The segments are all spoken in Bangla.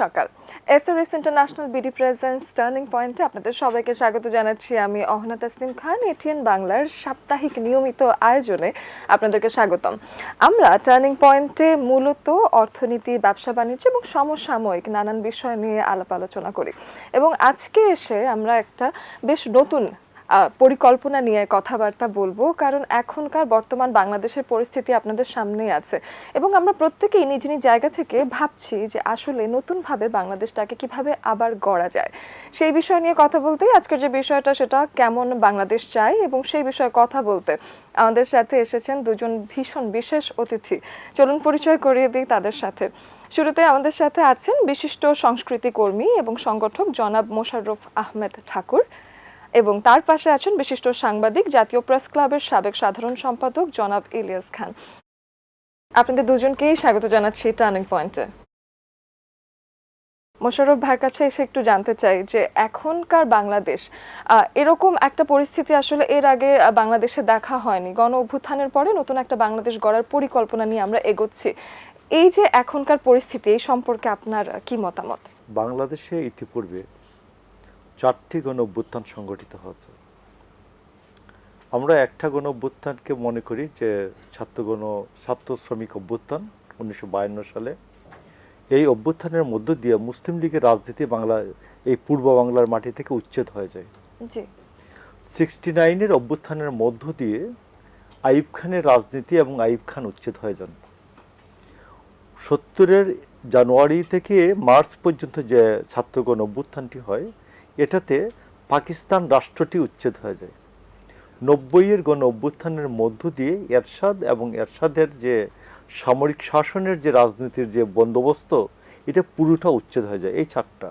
সকাল। SRS international BD presence turning পয়েন্টে আপনাদের সবাইকে স্বাগত জানাচ্ছি আমি অহনা তাসনিম খান, এটিএন বাংলার সাপ্তাহিক নিয়মিত আয়োজনে আপনাদেরকে স্বাগতম। আমরা টার্নিং পয়েন্টে মূলত অর্থনীতি, ব্যবসা, বাণিজ্য এবং সমসাময়িক নানান বিষয় নিয়ে আলাপ আলোচনা করি। এবং আজকে এসে আমরা একটা বেশ নতুন পরিকল্পনা নিয়ে কথাবার্তা বলব, কারণ এখনকার বর্তমান বাংলাদেশের পরিস্থিতি আপনাদের সামনেই আছে। এবং আমরা প্রত্যেকেই নিজ নিজ জায়গা থেকে ভাবছি যে আসলে নতুনভাবে বাংলাদেশটাকে কীভাবে আবার গড়া যায়। সেই বিষয় নিয়ে কথা বলতেই আজকের যে বিষয়টা, সেটা কেমন বাংলাদেশ চাই এবং সেই বিষয়ে কথা বলতে আমাদের সাথে এসেছেন দুজন ভীষণ বিশেষ অতিথি। চলুন পরিচয় করিয়ে দিই তাদের সাথে। শুরুতে আমাদের সাথে আছেন বিশিষ্ট সংস্কৃতি কর্মী এবং সংগঠক জনাব মোশাররফ আহমেদ ঠাকুর। এবং তার পাশে আছেন বিশিষ্ট সাংবাদিক, জাতীয় প্রেস ক্লাবের সাবেক সাধারণ সম্পাদক জনাব ইলিয়াস খান। আপনাদের দুজনকেই স্বাগত জানাচ্ছি টার্নিং পয়েন্টে মোশাররফ ভাইয়ের কাছে এসে একটু জানতে চাই যে এখনকার বাংলাদেশ এরকম একটা পরিস্থিতি আসলে এর আগে বাংলাদেশে দেখা হয়নি। গণ অভ্যুত্থানের পরে নতুন একটা বাংলাদেশ গড়ার পরিকল্পনা নিয়ে আমরা এগোচ্ছি। এই যে এখনকার পরিস্থিতি, এই সম্পর্কে আপনার কি মতামত? বাংলাদেশে ইতিপূর্বে চারটি গণ অভ্যুত্থান সংগঠিত হয়েছে। আমরা একটা গণ অভ্যুত্থানকে মনে করি যে ছাত্র গণ ছাত্র শ্রমিক অভ্যুত্থান উনিশশো বায়ান্ন সালে। এই অভ্যুত্থানের মধ্য দিয়ে মুসলিম লীগের রাজনীতি বাংলা এই পূর্ব বাংলার মাটি থেকে উচ্ছেদ হয়ে যায়। সিক্সটি নাইনের অভ্যুত্থানের মধ্য দিয়ে আইব খানের রাজনীতি এবং আইব খান উচ্ছেদ হয়ে যান। সত্তরের জানুয়ারি থেকে মার্চ পর্যন্ত যে ছাত্রগণ অভ্যুত্থানটি হয় এটাতে পাকিস্তান রাষ্ট্রটি উচ্ছেদ হয়ে যায়। নব্বইয়ের গণ অভ্যুত্থানের মধ্য দিয়ে এরশাদ এবং এরশাদের যে সামরিক শাসনের যে রাজনীতির যে বন্দোবস্ত এটা পুরোটা উচ্ছেদ হয়ে যায় এই চারটা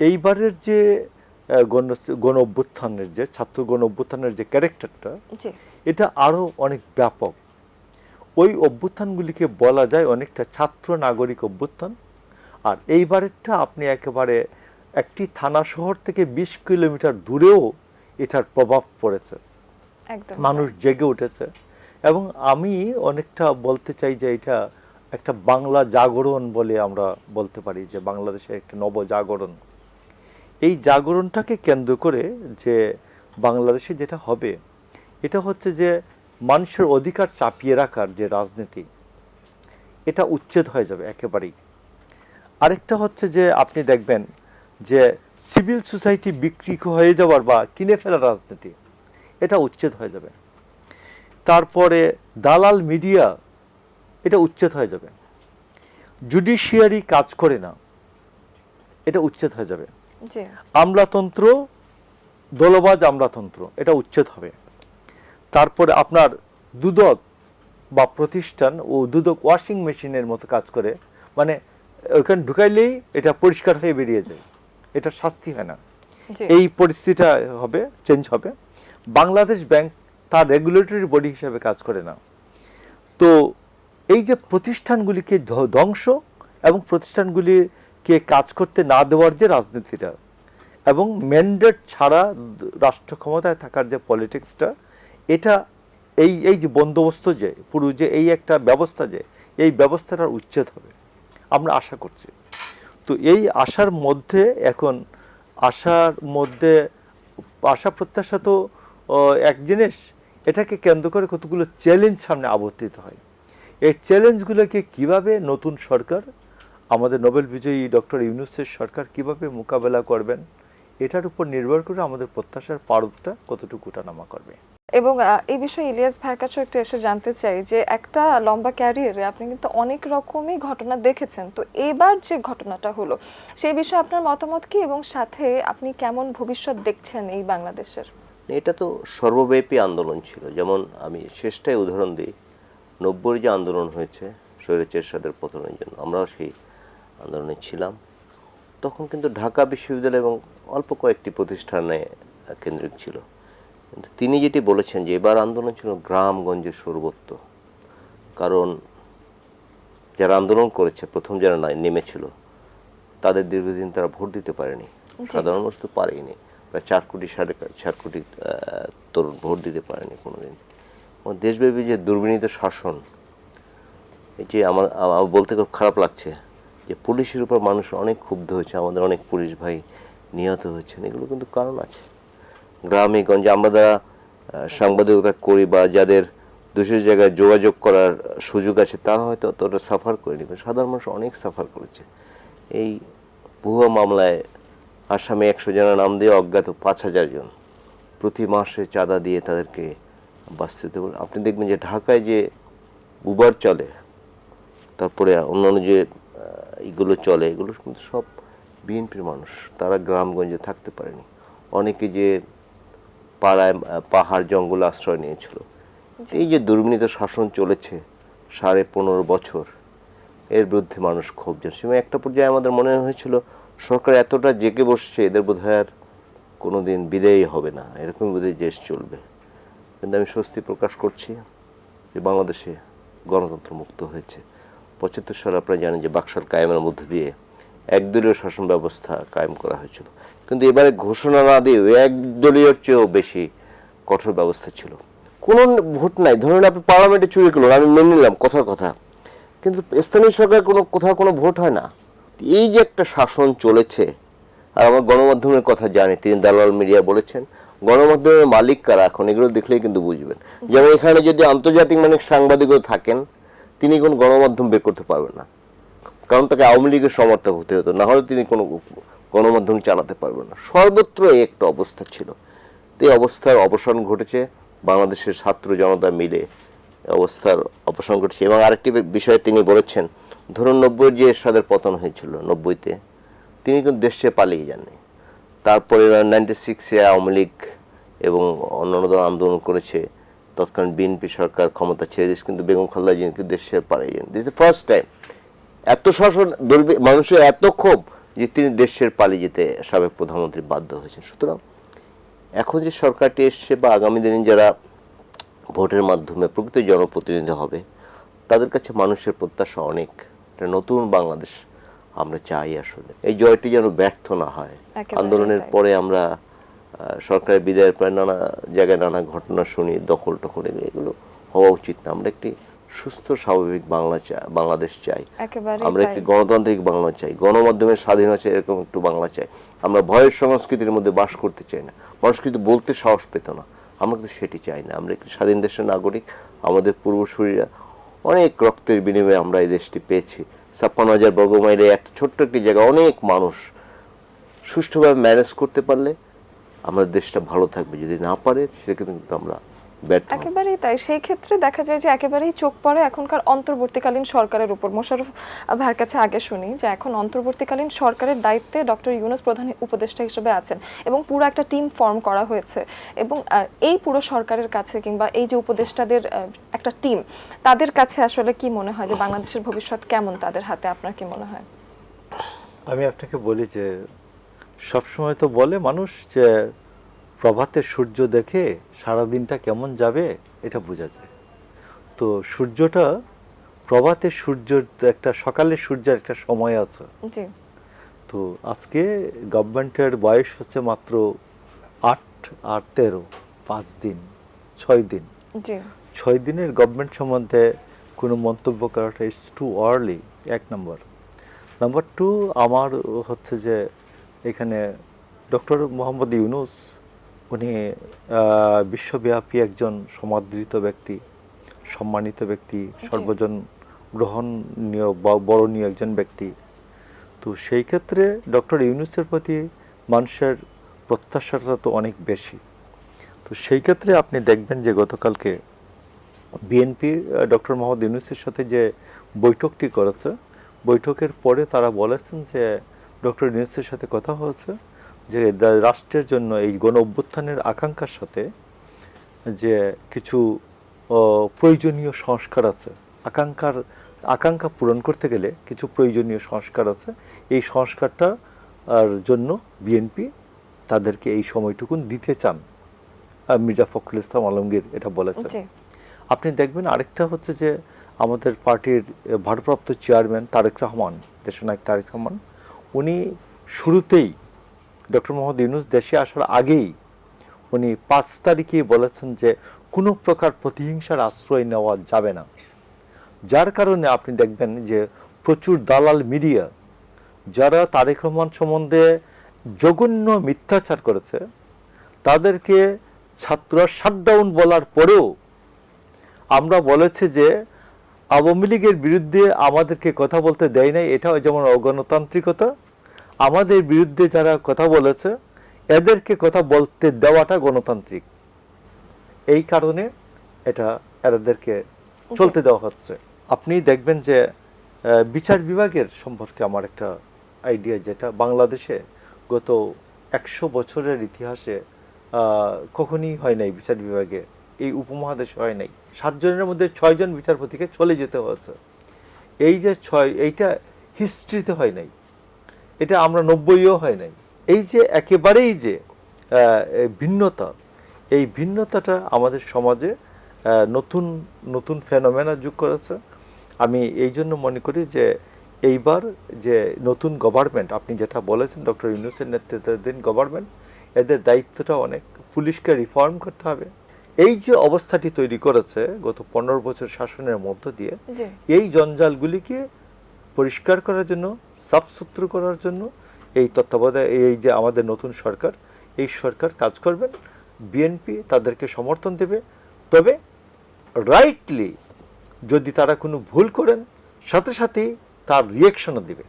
এইবারের যে গণ গণ অভ্যুত্থানের যে ছাত্র গণ অভ্যুত্থানের যে ক্যারেক্টারটা এটা আরও অনেক ব্যাপক। ওই অভ্যুত্থানগুলিকে বলা যায় অনেকটা ছাত্র নাগরিক অভ্যুত্থান। আর এইবারেরটা আপনি একেবারে একটি থানা শহর থেকে বিশ কিলোমিটার দূরেও এটার প্রভাব পড়েছে। একদম। মানুষ জেগে উঠেছে এবং আমি অনেকটা বলতে চাই যে এটা একটা বাংলা জাগরণ বলে আমরা বলতে পারি যে বাংলাদেশের একটা নবজাগরণ এই জাগরণটাকে কেন্দ্র করে যে বাংলাদেশে যেটা হবে এটা হচ্ছে যে মানুষের অধিকার চাপিয়ে রাখার যে রাজনীতি এটা উচ্ছেদ হয়ে যাবে একেবারেই। আরেকটা হচ্ছে যে আপনি দেখবেন যে সিভিল সোসাইটি বিক্রি হয়ে যাওয়ার বা কিনে ফেলার রাজনীতি এটা উচ্ছেদ হয়ে যাবে। তারপরে দালাল মিডিয়া এটা উচ্ছেদ হয়ে যাবে। জুডিশিয়ারি কাজ করে না এটা উচ্ছেদ হয়ে যাবে। আমলাতন্ত্র দলবাজ আমলাতন্ত্র এটা উচ্ছেদ হবে। তারপরে আপনার দুদক বা প্রতিষ্ঠান ও দুদক ওয়াশিং মেশিনের মতো কাজ করে মানে ওখানে ঢুকাইলেই এটা পরিষ্কার হয়ে বেরিয়ে যায়। এটা শাস্তি হয় না। এই পরিস্থিতিটা হবে চেঞ্জ হবে। বাংলাদেশ ব্যাংক তার রেগুলেটরি বডি হিসেবে কাজ করে না। তো এই যে প্রতিষ্ঠানগুলিকে ধ্বংস এবং প্রতিষ্ঠানগুলিকে কাজ করতে না দেওয়ার যে রাজনীতিটা এবং ম্যান্ডেট ছাড়া রাষ্ট্র ক্ষমতায় থাকার যে পলিটিক্সটা এটা এই এই যে বন্দোবস্ত যে পুরো যে এই একটা ব্যবস্থা যে এই ব্যবস্থাটার উচ্ছেদ হবে। আমরা আশা করছি। তো এই আশার মধ্যে এখন, আশার মধ্যে আশা প্রত্যাশা তো এক জিনিস, এটাকে কেন্দ্র করে কতগুলো চ্যালেঞ্জ সামনে আবর্তিত হয়। এই চ্যালেঞ্জগুলোকে কীভাবে নতুন সরকার, আমাদের নোবেল বিজয়ী ডক্টর ইউনুসের সরকার কীভাবে মোকাবেলা করবেন, এটার উপর নির্ভর করে আমাদের প্রত্যাশার পারদটা কতটুকু উঠানামা করবে। এবং এই বিষয়ে ইলিয়াস ভাইয়ের কাছেও একটু এসে জানতে চাই যে একটা লম্বা ক্যারিয়ারে আপনি কিন্তু অনেক রকমই ঘটনা দেখেছেন। তো এবার যে ঘটনাটা হলো, সেই বিষয়ে আপনার মতামত কি এবং সাথে আপনি কেমন ভবিষ্যৎ দেখছেন এই বাংলাদেশের? এটা তো সর্বব্যাপী আন্দোলন ছিল। যেমন আমি শেষটাই উদাহরণ দিই, নব্বই যে আন্দোলন হয়েছে স্বৈরাচার পতনের জন্য, আমরাও সেই আন্দোলনে ছিলাম। তখন কিন্তু ঢাকা বিশ্ববিদ্যালয় এবং অল্প কয়েকটি প্রতিষ্ঠানে কেন্দ্রিক ছিল। তিনি যেটি বলেছেন যে এবার আন্দোলন ছিল গ্রামগঞ্জের সর্বত্র কারণ যারা আন্দোলন করেছে প্রথম যারা নেমেছিল তাদের দীর্ঘদিন তারা ভোট দিতে পারেনি। সাধারণ মানুষ তো পারেনি প্রায় চার কোটি সাড়ে চার কোটি তরুণ ভোট দিতে পারেনি কোনোদিন। এবং দেশব্যাপী যে দুর্বিনীত শাসন এই যে আমার আমার বলতে খুব খারাপ লাগছে যে পুলিশের উপর মানুষ অনেক ক্ষুব্ধ হয়েছে আমাদের অনেক পুলিশ ভাই নিহত হয়েছেন এগুলো কিন্তু কারণ আছে। গ্রামে গঞ্জে আমরা যারা সাংবাদিকতা করি বা যাদের দুশো জায়গায় যোগাযোগ করার সুযোগ আছে, তারা হয়তো অতটা সাফার করেনি সাধারণ মানুষ অনেক সাফার করেছে। এই ভুয়া মামলায় আসামে একশো জনের নাম দিয়ে অজ্ঞাত পাঁচ হাজার জন। প্রতি মাসে চাঁদা দিয়ে তাদেরকে বাঁচতে আপনি দেখবেন যে ঢাকায় যে উবার চলে, তারপরে অন্যান্য যে এগুলো চলে, এগুলো কিন্তু সব বিএনপির মানুষ। তারা গ্রামগঞ্জে থাকতে পারেনি। অনেকে যে পাড়ায় পাহাড় জঙ্গল আশ্রয় নিয়েছিল। এই যে দুর্নীত শাসন চলেছে সাড়ে পনেরো বছর এর বিরুদ্ধে মানুষ ক্ষোভ জানছে একটা পর্যায়ে আমাদের মনে হয়েছিল সরকার এতটা জেগে বসছে এদের বোধহয় আর কোনোদিন বিদায়ী হবে না। এরকম বোধহয় দেশ চলবে। কিন্তু আমি স্বস্তি প্রকাশ করছি যে বাংলাদেশে গণতন্ত্র মুক্ত হয়েছে। পঁচাত্তর সালে আপনারা জানেন যে বাকশাল কায়েমের মধ্য দিয়ে একদলীয় শাসন ব্যবস্থা কায়েম করা হয়েছিল। কিন্তু এবারে ঘোষণা না দিয়ে একদলীয়র চেয়েও বেশি কঠোর ব্যবস্থা ছিল। কোনো ভোট নাই। ধরুন আপনি পার্লামেন্টে চুরি করলেন, আমি মেনে নিলাম কথার কথা। কিন্তু স্থানীয় সরকার কোনো, কোথাও কোনো ভোট হয় না। এই যে একটা শাসন চলেছে, আর আমার গণমাধ্যমের কথা জানি, তিনি দালাল মিডিয়া বলেছেন, গণমাধ্যমের মালিক কারা এখন এগুলো দেখলেই কিন্তু বুঝবেন। যেমন এখানে যদি আন্তর্জাতিক মানে সাংবাদিকও থাকেন, তিনি কোন গণমাধ্যম বের করতে পারবেন না। কারণ তাকে আওয়ামী লীগের সমর্থক হতে হতো, না হলে তিনি কোনো গণমাধ্যম চালাতে পারবে না। সর্বত্র এই একটা অবস্থা ছিল। এই অবস্থার অবসান ঘটেছে, বাংলাদেশের ছাত্র জনতা মিলে অবস্থার অবসান ঘটেছে। এবং আরেকটি বিষয়ে তিনি বলেছেন, ধরুন নব্বই যে এরশাদের পতন হয়েছিল নব্বইতে, তিনি কিন্তু দেশ পালিয়ে যাননি। তারপরে নাইনটি সিক্সে আওয়ামী লীগ এবং অন্যান্য দল আন্দোলন করেছে। তৎকালীন বিএনপি সরকার ক্ষমতা ছেড়ে দিয়েছে, কিন্তু বেগম খালদা জিয়া কিন্তু দেশ পালিয়ে যান দিস ফার্স্ট টাইম এত শাসন মানুষের এত ক্ষোভ যে তিনি দেশের পালিয়ে যেতে সাবেক প্রধানমন্ত্রী বাধ্য হয়েছেন। সুতরাং এখন যে সরকারটি এসছে বা আগামী দিনে যারা ভোটের মাধ্যমে প্রকৃত জনপ্রতিনিধি হবে তাদের কাছে মানুষের প্রত্যাশা অনেক। একটা নতুন বাংলাদেশ আমরা চাই আসলে। এই জয়টি যেন ব্যর্থ না হয়। আন্দোলনের পরে আমরা সরকারের বিদায়ের পরে নানা জায়গায় নানা ঘটনা শুনি দখল টখল এগুলো হওয়া উচিত না। আমরা একটি সুস্থ স্বাভাবিক বাংলা চাই বাংলাদেশ চাই। আমরা একটি গণতান্ত্রিক বাংলা চাই। গণমাধ্যমের স্বাধীন আছে এরকম একটু বাংলা চাই। আমরা ভয়ের সংস্কৃতির মধ্যে বাস করতে চাই না। মানুষ কিন্তু বলতে সাহস পেত না। আমরা কিন্তু সেটি চাই না। আমরা একটি স্বাধীন দেশের নাগরিক আমাদের পূর্বসূরীরা অনেক রক্তের বিনিময়ে আমরা এই দেশটি পেয়েছি। ছাপ্পান্ন হাজার বর্গমাইলে একটা ছোট্ট একটি জায়গা অনেক মানুষ সুষ্ঠুভাবে ম্যানেজ করতে পারলে আমাদের দেশটা ভালো থাকবে। যদি না পারে সেক্ষেত্রে কিন্তু আমরা ব্যর্থ। একেবারেই তাই। সেই ক্ষেত্রে দেখা যায় যে একেবারেই চোখ পড়ে এখনকার অন্তর্বর্তীকালীন সরকারের উপর। মোশাররফ ভাইয়ের কাছে আগে শুনি যে এখন অন্তর্বর্তীকালীন সরকারের দায়িত্বে ডক্টর ইউনুস প্রধান উপদেষ্টা হিসেবে আছেন এবং পুরো একটা টিম ফর্ম করা হয়েছে এবং এই পুরো সরকারের কাছে কিংবা এই যে উপদেষ্টাদের একটা টিম তাদের কাছে আসলে কি মনে হয় যে বাংলাদেশের ভবিষ্যৎ কেমন তাদের হাতে? আপনার কি মনে হয়? আমি আপনাকে বলি যে সবসময় তো বলে মানুষ যে প্রভাতে সূর্য দেখে সারা দিনটা কেমন যাবে এটা বোঝা যায়। তো সূর্যটা প্রভাতে সূর্যের একটা সকালে সূর্যের একটা সময় আছে। তো আজকে গভর্নমেন্টের বয়স হচ্ছে মাত্র আট আর তেরো পাঁচ দিন ছয় দিন। ছয় দিনের গভর্নমেন্ট সম্বন্ধে কোনো মন্তব্য করাটা ইটস টু আর্লি এক নম্বর। নাম্বার টু আমার হচ্ছে যে এখানে ডক্টর মোহাম্মদ ইউনুস উনি বিশ্বব্যাপী একজন সমাদৃত ব্যক্তি সম্মানিত ব্যক্তি সর্বজন গ্রহণীয় বা বরণীয় একজন ব্যক্তি। তো সেই ক্ষেত্রে ডক্টর ইউনুসের প্রতি মানুষের প্রত্যাশাটা তো অনেক বেশি। তো সেই ক্ষেত্রে আপনি দেখবেন যে গতকালকে বিএনপি ডক্টর মোহাম্মদ ইউনুসের সাথে যে বৈঠকটি করেছে বৈঠকের পরে তারা বলেছেন যে ডক্টর ইউনুসের সাথে কথা হয়েছে। যে রাষ্ট্রের জন্য এই গণ অভ্যুত্থানের আকাঙ্ক্ষার সাথে যে কিছু প্রয়োজনীয় সংস্কার আছে আকাঙ্ক্ষার আকাঙ্ক্ষা পূরণ করতে গেলে কিছু প্রয়োজনীয় সংস্কার আছে এই সংস্কারটা আর জন্য বিএনপি তাদেরকে এই সময়টুকুন দিতে চান। মির্জা ফখরুল ইসলাম আলমগীর এটা বলেছেন। আপনি দেখবেন আরেকটা হচ্ছে যে আমাদের পার্টির ভারপ্রাপ্ত চেয়ারম্যান তারেক রহমান দেশনায়ক তারেক রহমান উনি শুরুতেই ডক্টর মোহাম্মদ ইউনুস দেশে আসার আগেই উনি পাঁচ তারিখেই বলেছেন যে কোনো প্রকার প্রতিহিংসার আশ্রয় নেওয়া যাবে না। যার কারণে আপনি দেখবেন যে প্রচুর দালাল মিডিয়া, যারা তারেক রহমান সম্বন্ধে জঘন্য মিথ্যাচার করেছে, তাদেরকে ছাত্ররা শাটডাউন বলার পরেও আমরা বলেছি যে আওয়ামী লীগের বিরুদ্ধে আমাদেরকে কথা বলতে দেয় নাই। এটাও যেমন অগণতান্ত্রিকতা আমাদের বিরুদ্ধে যারা কথা বলেছে এদেরকে কথা বলতে দেওয়াটা গণতান্ত্রিক। এই কারণে এটা এদেরকে চলতে দেওয়া হচ্ছে। আপনি দেখবেন যে বিচার বিভাগের সম্পর্কে আমার একটা আইডিয়া যেটা বাংলাদেশে গত একশো বছরের ইতিহাসে কখনই হয় নাই বিচার বিভাগে। এই উপমহাদেশে হয় নাই। সাতজনের মধ্যে ছয়জন বিচারপতিকে চলে যেতে হয়েছে। এই যে ছয় এইটা হিস্ট্রিতে হয় নাই। এটা আমরা নব্বইও হয় নাই। এই যে একেবারেই যে ভিন্নতা এই ভিন্নতাটা আমাদের সমাজে নতুন নতুন ফেনোমেনা যোগ করেছে। আমি এই জন্য মনে করি যে এইবার যে নতুন গভর্নমেন্ট আপনি যেটা বলেছেন ডক্টর ইউনুসের নেতৃত্বাধীন গভর্নমেন্ট এদের দায়িত্বটা অনেক পুলিশকে রিফর্ম করতে হবে। এই যে অবস্থাটি তৈরি করেছে গত পনেরো বছর শাসনের মধ্য দিয়ে এই জঞ্জালগুলিকে পরিষ্কার করার জন্য সাফসূত্র করার জন্য এই তত্ত্বাবধায়, এই যে আমাদের নতুন সরকার, এই সরকার কাজ করবেন, বিএনপি তাদেরকে সমর্থন দেবে। তবে রাইটলি যদি তারা কোনো ভুল করেন, সাথে সাথেই তার রিয়েকশনও দিবে।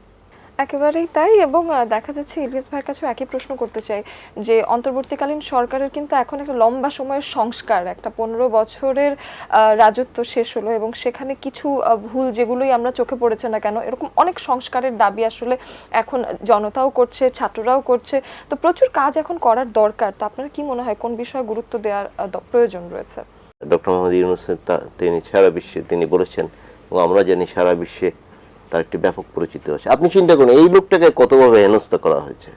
একেবারেই তাই এবং দেখা যাচ্ছে ইলিয়াস ভাইয়ের কাছেও একই প্রশ্ন করতে চাই যে, অন্তর্বর্তীকালীন সরকারের কিন্তু এখন একটা লম্বা সময়ের সংস্কার, একটা পনেরো বছরের রাজত্ব শেষ হলো এবং সেখানে কিছু ভুল যেগুলোই আমরা চোখে পড়েছে না কেন, এরকম অনেক সংস্কারের দাবি আসলে এখন জনতাও করছে, ছাত্ররাও করছে। তো প্রচুর কাজ এখন করার দরকার, তো আপনার কি মনে হয় কোন বিষয়ে গুরুত্ব দেওয়ার প্রয়োজন রয়েছে? ডক্টর মোহাম্মদ ইউনুসের তা- তিনি সারা বিশ্বে, তিনি বলেছেন, এবং আমরা জানি সারা বিশ্বে তার একটি ব্যাপক পরিচিতি আছে। আপনি চিন্তা করুন, এই লোকটাকে কতভাবে হেনস্থা করা হয়েছে?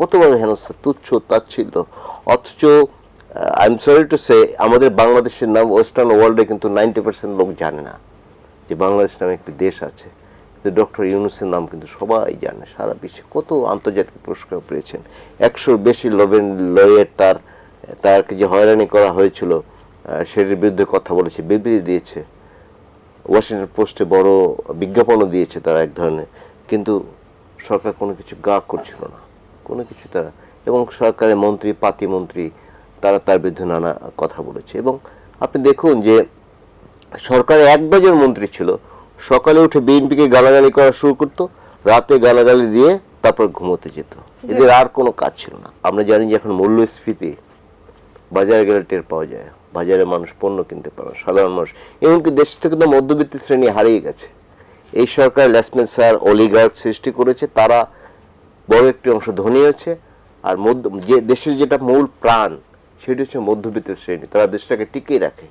কতভাবে হেনস্থা, তুচ্ছ, তাচ্ছিল্য? অথচ I am sorry to say আমাদের বাংলাদেশের নাম ওয়েস্টার্ন ওয়ার্ল্ডে কিন্তু নাইনটি পার্সেন্ট লোক জানে না যে বাংলাদেশ নামে একটি দেশ আছে। কিন্তু ডক্টর ইউনুসের নাম কিন্তু সবাই জানে, সারা বিশ্বে। কত আন্তর্জাতিক পুরস্কার পেয়েছেন। একশোর বেশি লবেন লয়ের তার, তারকে যে হয়রানি করা হয়েছিল সেটির বিরুদ্ধে কথা বলেছে, বিবৃতি দিয়েছে। ওয়াশিংটন পোস্টে বড় বিজ্ঞাপনও দিয়েছে তারা এক ধরনের। কিন্তু সরকার কোনো কিছু গা করছিল না। কোনো কিছু তারা এবং সরকারের মন্ত্রী, পাতি মন্ত্রী, তারা তার বিরুদ্ধে নানা কথা বলেছে। এবং আপনি দেখুন যে সরকারে এক ডজন মন্ত্রী ছিল। সকালে উঠে বিএনপিকে গালাগালি করা শুরু করতো, রাতে গালাগালি দিয়ে তারপর ঘুমোতে যেত। এদের আর কোনো কাজ ছিল না। আমরা জানি যে এখন মূল্যস্ফীতি বাজারে গেলে টের পাওয়া যায়। বাজারে মানুষ পণ্য কিনতে পারে না, সাধারণ মানুষ। এমনকি দেশ থেকে তো মধ্যবিত্ত শ্রেণি হারিয়ে গেছে। এই সরকার ল্যাসমেন্সার অলিগার্ক সৃষ্টি করেছে তারা বড় একটি অংশ ধনী হয়েছে আর মধ্য যে দেশের যেটা মূল প্রাণ সেটি হচ্ছে মধ্যবিত্ত শ্রেণি। তারা দেশটাকে টিকিয়ে রাখে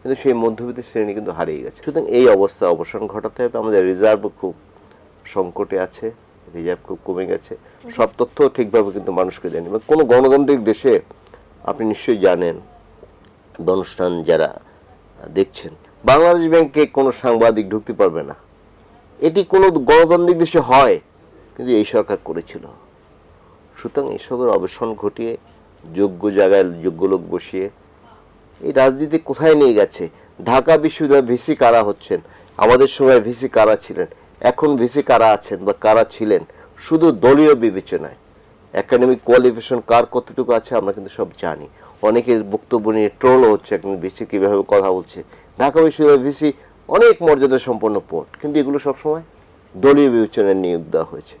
কিন্তু সেই মধ্যবিত্ত শ্রেণি কিন্তু হারিয়ে গেছে। সুতরাং এই অবস্থা অবসান ঘটাতে হবে। আমাদের রিজার্ভ খুব সংকটে আছে রিজার্ভ খুব কমে গেছে। সব তথ্য ঠিকভাবে কিন্তু মানুষকে দেয়নি। এবং কোনো গণতান্ত্রিক দেশে আপনি নিশ্চয়ই জানেন বা অনুষ্ঠান যারা দেখছেন, বাংলাদেশ ব্যাংকে কোনো সাংবাদিক ঢুকতে পারবে না। এটি কোনো গণতান্ত্রিক দেশে হয়, কিন্তু এই সরকার করেছিল। সুতরাং এসবের অবসান ঘটিয়ে, যোগ্য জায়গায় যোগ্য লোক বসিয়ে, এই রাজনীতি কোথায় নিয়ে গেছে? ঢাকা বিশ্ববিদ্যালয়ে ভিসি কারা হচ্ছেন? আমাদের সময় ভিসি কারা ছিলেন? এখন ভিসি কারা আছেন বা কারা ছিলেন? শুধু দলীয় বিবেচনায়। একাডেমিক কোয়ালিফিকেশন কার কতটুকু আছে আমরা কিন্তু সব জানি। অনেকের বক্তব্য নিয়ে ট্রোলও হচ্ছে এখন ভিসি কীভাবে কথা বলছে। ঢাকা বিশ্ববিদ্যালয় ভিসি অনেক মর্যাদা সম্পন্ন পোস্ট কিন্তু এগুলো সবসময় দলীয় বিবেচনায় নিয়োগ দেওয়া হয়েছে।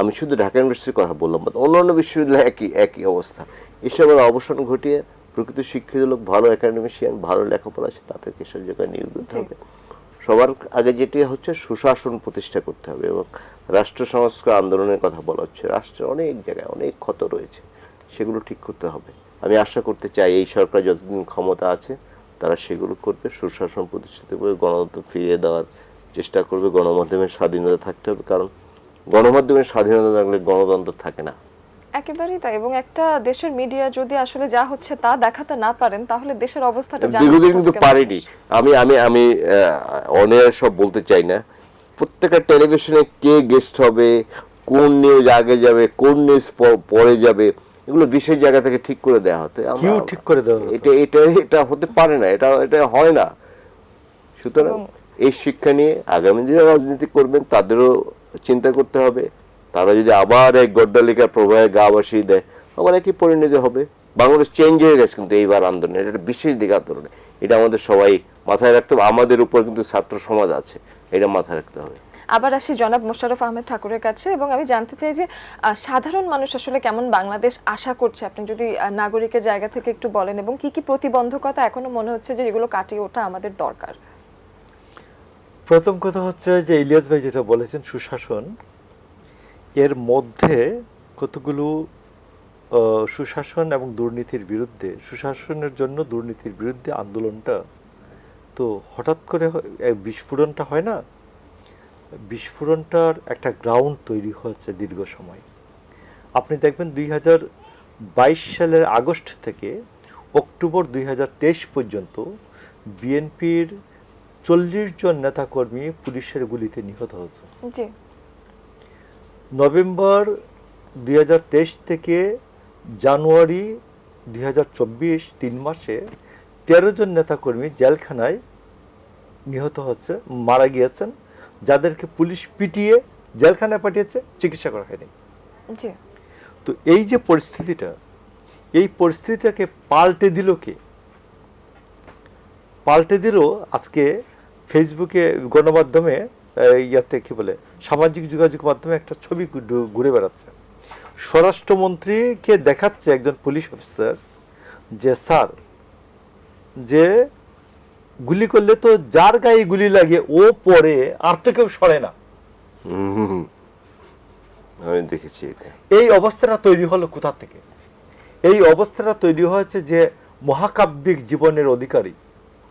আমি শুধু ঢাকা ইউনিভার্সিটির কথা বললাম বাট অন্যান্য বিশ্ববিদ্যালয় একই একই অবস্থা। এসবের অবসান ঘটিয়ে প্রকৃত শিক্ষিত লোক ভালো একাডেমিশিয়ান ভালো লেখাপড়া আছে তাদেরকে সব জায়গায় নিয়োগ দিতে হবে। সবার আগে যেটি হচ্ছে সুশাসন প্রতিষ্ঠা করতে হবে এবং রাষ্ট্র সংস্কার আন্দোলনের কথা বলা হচ্ছে। রাষ্ট্রের অনেক জায়গায় অনেক ক্ষত রয়েছে সেগুলো ঠিক করতে হবে। আমি আশা করতে চাই এই সরকার যতদিন ক্ষমতা আছে তারা সেগুলো করবে সুশাসন প্রতিষ্ঠিত করে গণতন্ত্র ফিরিয়ে দেওয়ার চেষ্টা করবে গণমাধ্যমের স্বাধীনতা থাকতে হবে কারণ গণমাধ্যমের স্বাধীনতা থাকলে গণতন্ত্র থাকে না। একেবারেই তাই এবং একটা দেশের মিডিয়া যদি আসলে যা হচ্ছে তা দেখাতে না পারেন তাহলে দেশের অবস্থাটা মতো কিন্তু পারেনি। আমি আমি আমি অনেক সব বলতে চাই না। প্রত্যেকটা টেলিভিশনে কে গেস্ট হবে কোন নিউজ আগে যাবে কোন নিউজ পরে যাবে এগুলো বিশেষ জায়গা থেকে ঠিক করে দেওয়া হতো আমরা- কিউ ঠিক করে দেওয়া হতো। এটা এটা এটা হতে পারে না এটা এটা হয় না। সুতরাং এই শিক্ষা নিয়ে আগামী দিনে রাজনীতি করবেন তাদেরও চিন্তা করতে হবে। তারা যদি আবার এক গড্ডালিকা প্রবাহে গা বসিয়ে দেয় আবার একই পরিণতি হবে। বাংলাদেশ চেঞ্জ হয়ে গেছে কিন্তু এইবার আন্দোলনে এটা বিশেষ দিক আন্দোলনে। এটা আমাদের সবাই মাথায় রাখতে হবে আমাদের উপর কিন্তু ছাত্র সমাজ আছে এটা মাথায় রাখতে হবে। আবার আসি জনাব মোশারফ আহমেদ ঠাকুরের কাছে এবং আমি জানতে চাই যে সাধারণ মানুষ আসলে কেমন বাংলাদেশ আশা করছে? আপনি যদি নাগরিকের জায়গা থেকে একটু বলেন এবং কি কি প্রতিবন্ধকতা এখনও মনে হচ্ছে যে এগুলো কাটিয়ে ওঠা আমাদের দরকার? প্রথম কথা হচ্ছে যে, ইলিয়াস ভাই যেটা বলেছেন সুশাসন, এর মধ্যে কতগুলো সুশাসন এবং দুর্নীতির বিরুদ্ধে, সুশাসনের জন্য দুর্নীতির বিরুদ্ধে আন্দোলনটা তো হঠাৎ করে বিস্ফোরণটা হয় না? বিস্ফোরণটার একটা গ্রাউন্ড তৈরি হয়েছে দীর্ঘ সময়। আপনি দেখবেন দুই হাজার বাইশ সালের আগস্ট থেকে অক্টোবর দুই হাজার তেইশ পর্যন্ত বিএনপির চল্লিশ জন নেতাকর্মী পুলিশের গুলিতে নিহত হয়েছে। নভেম্বর দুই হাজার তেইশ থেকে জানুয়ারি দুই তিন মাসে তেরো জন নেতাকর্মী জেলখানায় নিহত হচ্ছে মারা গিয়েছেন। যাদেরকে পুলিশ পিটিয়ে জেলখানায় পাঠিয়েছে চিকিৎসা করা হয়নি। তো এই যে পরিস্থিতিটা এই পরিস্থিতিটাকে পাল্টে দিল কে? পাল্টে দিল আজকে ফেসবুকে গণমাধ্যমে ইয়াতে কি বলে সামাজিক যোগাযোগ মাধ্যমে একটা ছবি ঘুরে বেড়াচ্ছে। স্বরাষ্ট্রমন্ত্রীকে দেখাচ্ছে একজন পুলিশ অফিসার যে স্যার যে গুলি করলে তো যার গায়ে গুলি লাগে ও পরে আর তো কেউ সরে না। আমি দেখেছি এই অবস্থাটা তৈরি হলো কোথা থেকে? এই অবস্থাটা তৈরি হয়েছে যে মহাকাব্যিক জীবনের অধিকারী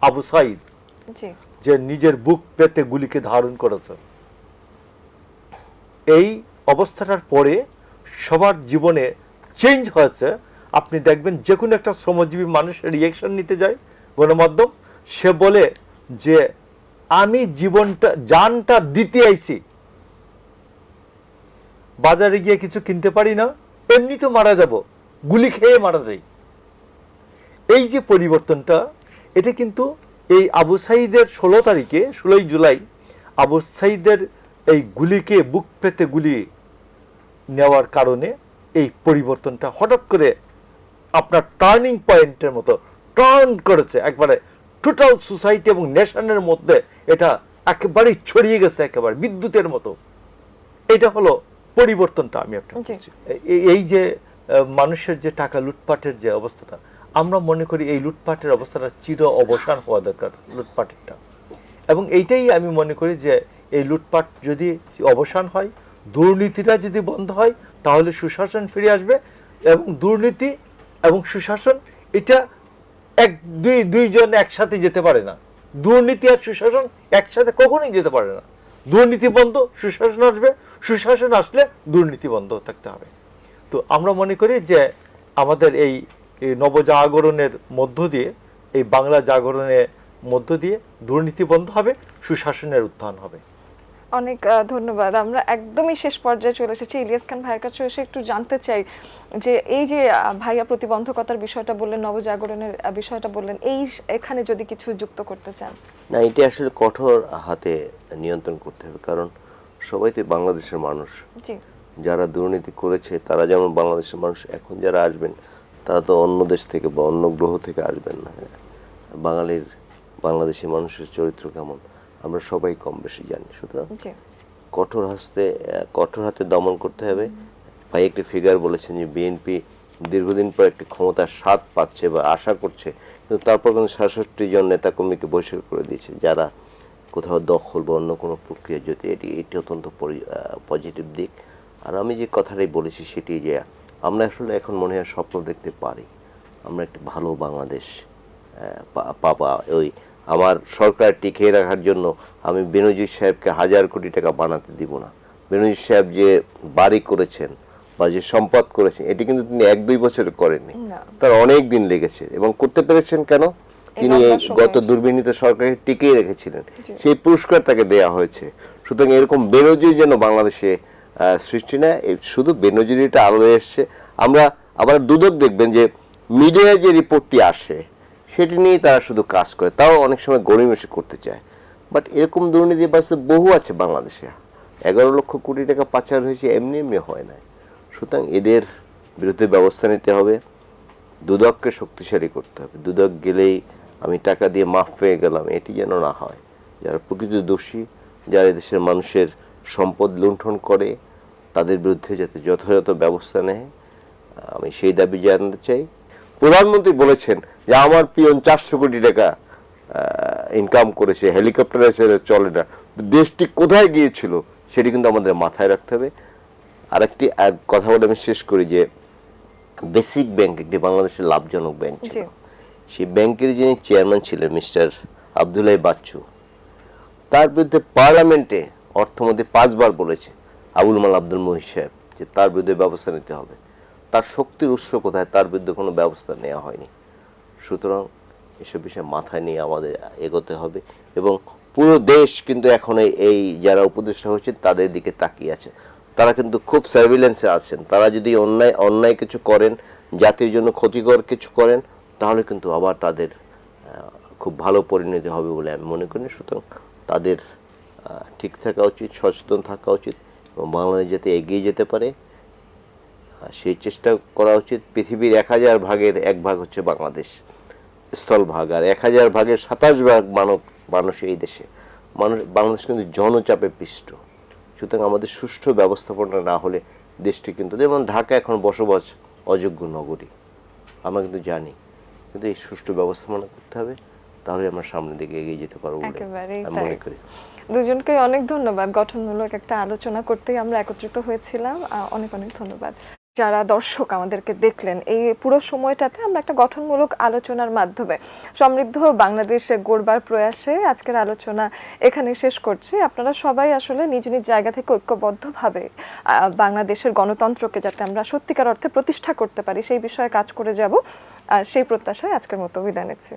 আবু সাইদ যে নিজের বুক পেতে গুলিকে ধারণ করেছে। এই অবস্থাটার পরে সবার জীবনে চেঞ্জ হয়েছে। আপনি দেখবেন যে কোনো একটা শ্রমজীবী মানুষের রিয়েকশন নিতে যায় গণমাধ্যম। সে বলে যে, আমি জীবনটা জানটা দিতে আইছি। বাজারে গিয়ে কিছু কিনতে পারি না, এমনি তো মারা যাব, গুলি খেয়ে মারা যাই। এই যে পরিবর্তনটা, এটা কিন্তু এই আবু সাইদের ষোলো তারিখে, ষোলোই জুলাই, আবু সাইদের এই গুলিকে, বুক পেতে গুলি নেওয়ার কারণে এই পরিবর্তনটা হঠাৎ করে আপনার টার্নিং পয়েন্টের মতো টার্ন করেছে, একবারে টোটাল সোসাইটি এবং নেশনের মধ্যে এটা একেবারেই ছড়িয়ে গেছে একেবারে বিদ্যুতের মতো। এটা হলো পরিবর্তনটা আমি আপনাকে এই- এই যে মানুষের যে টাকা লুটপাটের যে অবস্থাটা আমরা মনে করি এই লুটপাটের অবস্থাটা চির অবসান হওয়া দরকার লুটপাটেরটা। এবং এইটাই আমি মনে করি যে এই লুটপাট যদি অবসান হয় দুর্নীতিটা যদি বন্ধ হয় তাহলে সুশাসন ফিরে আসবে এবং দুর্নীতি এবং সুশাসন এটা এক, দুই, দুইজন একসাথে যেতে পারে না। দুর্নীতি আর সুশাসন একসাথে কখনোই যেতে পারে না। দুর্নীতি বন্ধ, সুশাসন আসবে। সুশাসন আসলে দুর্নীতি বন্ধ থাকতে হবে। তো আমরা মনে করি যে আমাদের এই নবজাগরণের মধ্য দিয়ে, এই বাংলা জাগরণের মধ্য দিয়ে দুর্নীতি বন্ধ হবে, সুশাসনের উত্থান হবে। অনেক ধন্যবাদ। আমরা একদমই শেষ পর্যায়ে চলে এসেছি। ইলিয়াস খান ভাইয়ের কাছে এসে একটু জানতে চাই যে এই যে ভাইয়া প্রতিবন্ধকতার বিষয়টা বললেন নবজাগরণের বিষয়টা বললেন এই এখানে যদি কিছু যুক্ত করতে চান। না এটি আসলে কঠোর হাতে নিয়ন্ত্রণ করতে হবে কারণ সবাই তো বাংলাদেশের মানুষ। জি। যারা দুর্নীতি করেছে তারা যেমন বাংলাদেশের মানুষ এখন যারা আসবেন তারা তো অন্য দেশ থেকে বা অন্য গ্রহ থেকে আসবেন না। বাঙালির বাংলাদেশি মানুষের চরিত্র কেমন? আমরা সবাই কম বেশি জানি সুতরাং কঠোর হাসতে কঠোর হাতে দমন করতে হবে। ভাই একটি ফিগার বলেছেন যে বিএনপি দীর্ঘদিন পর একটি ক্ষমতার স্বাদ পাচ্ছে বা আশা করছে কিন্তু তারপর কিন্তু সাতষট্টি জন নেতাকর্মীকে বহিষ্কার করে দিয়েছে যারা কোথাও দখল বা অন্য কোনো প্রক্রিয়া যদি এটি এটি অত্যন্ত পজিটিভ দিক। আর আমি যে কথাটাই বলেছি সেটি যে আমরা আসলে এখন মনে হয় স্বপ্ন দেখতে পারি। আমরা একটি ভালো বাংলাদেশ পাবা। ওই আমার সরকার টিকিয়ে রাখার জন্য আমি বেনজির সাহেবকে হাজার কোটি টাকা বানাতে দিব না। বেনজির সাহেব যে বাড়ি করেছেন বা যে সম্পদ করেছেন এটি কিন্তু তিনি এক দুই বছরে করেননি। তার অনেক দিন লেগেছে এবং করতে পেরেছেন কেন? তিনি। গত দুর্বিনীত সরকারকে টিকিয়ে রেখেছিলেন। সেই পুরস্কার তাকে দেয়া হয়েছে। সুতরাং এরকম বেনজির যেন বাংলাদেশে সৃষ্টি না এই শুধু বেনজিরিটা আলোয় এসছে। আমরা আবার দুদক দেখবেন যে মিডিয়ায় যে রিপোর্টটি আসে সেটি নিয়েই তারা শুধু কাজ করে। তাও অনেক সময় গড়িমেশি করতে চায়। বাট এরকম দুর্নীতি বাস্তব বহু আছে বাংলাদেশে। এগারো লক্ষ কোটি টাকা পাচার হয়েছে এমনি এমনি হয় না সুতরাং এদের বিরুদ্ধে ব্যবস্থা নিতে হবে। দুদককে শক্তিশালী করতে হবে। দুদক গেলেই আমি টাকা দিয়ে মাফ পেয়ে গেলাম। এটি যেন না হয়। যারা প্রকৃত দোষী, যারা দেশের মানুষের সম্পদ লুণ্ঠন করে, তাদের বিরুদ্ধে যাতে যথাযথ ব্যবস্থা নেয়, আমি সেই দাবি জানাতে চাই। প্রধানমন্ত্রী বলেছেন যে আমার পিয়ন চারশো কোটি টাকা ইনকাম করেছে হেলিকপ্টারে ছেড়ে চলে না। দেশটি কোথায় গিয়েছিল সেটি কিন্তু আমাদের মাথায় রাখতে হবে। আরেকটি এক কথা বলে আমি শেষ করি যে বেসিক ব্যাংক একটি বাংলাদেশের লাভজনক ব্যাংক ছিল। সেই ব্যাংকের যিনি চেয়ারম্যান ছিলেন মিস্টার আবদুল্লাহ বাচ্চু তার বিরুদ্ধে পার্লামেন্টে অর্থমন্ত্রী পাঁচবার বলেছে আবুল মাল আব্দুল মহিদ সাহেব যে তার বিরুদ্ধে ব্যবস্থা নিতে হবে। তার শক্তির উৎস কোথায়, তার বিরুদ্ধে কোনো ব্যবস্থা নেওয়া হয়নি। সুতরাং এসব বিষয়ে মাথায় নিয়ে আমাদের এগোতে হবে এবং পুরো দেশ কিন্তু এখন এই- যারা উপদেষ্টা হয়েছে তাদের দিকে তাকিয়ে আছে। তারা কিন্তু খুব সার্ভিলেন্সে আছেন। তারা যদি অন্যায় অন্যায় কিছু করেন, জাতির জন্য ক্ষতিকর কিছু করেন, তাহলে কিন্তু আবার তাদের খুব ভালো পরিণতি হবে বলে আমি মনে করি। সুতরাং তাদের ঠিক থাকা উচিত, সচেতন থাকা উচিত এবং বাংলাদেশ যাতে এগিয়ে যেতে পারে। সেই চেষ্টা করা উচিত পৃথিবীর এক হাজার ভাগের এক ভাগ হচ্ছে বাংলাদেশ স্থলভাগ আর এক হাজার ভাগের সাতাশ ভাগ মানব মানুষ এই দেশে। মানুষ বাংলাদেশ কিন্তু জনচাপে পিষ্ট। সুতরাং আমাদের সুষ্ঠু ব্যবস্থাপনা না হলে দেশটি কিন্তু যেমন ঢাকা এখন বসবাস অযোগ্য নগরী আমরা কিন্তু জানি। কিন্তু এই সুষ্ঠু ব্যবস্থাপনা করতে হবে তাহলে আমরা সামনের দিকে এগিয়ে যেতে পারব বলে আমি মনে করি। দুজনকে অনেক ধন্যবাদ। গঠনমূলক একটা আলোচনা করতেই আমরা একত্রিত হয়েছিলাম। অনেক অনেক ধন্যবাদ। যারা দর্শক আমাদেরকে দেখলেন, এই পুরো সময়টাতে আমরা একটা গঠনমূলক আলোচনার মাধ্যমে সমৃদ্ধ বাংলাদেশে গড়বার প্রয়াসে আজকের আলোচনা এখানে শেষ করছি। আপনারা সবাই আসলে নিজ নিজ জায়গা থেকে ঐক্যবদ্ধভাবে বাংলাদেশের গণতন্ত্রকে যাতে আমরা সত্যিকার অর্থে প্রতিষ্ঠা করতে পারি, সেই বিষয়ে কাজ করে যাব। আর সেই প্রত্যাশায় আজকের মতো বিদায় নিচ্ছি।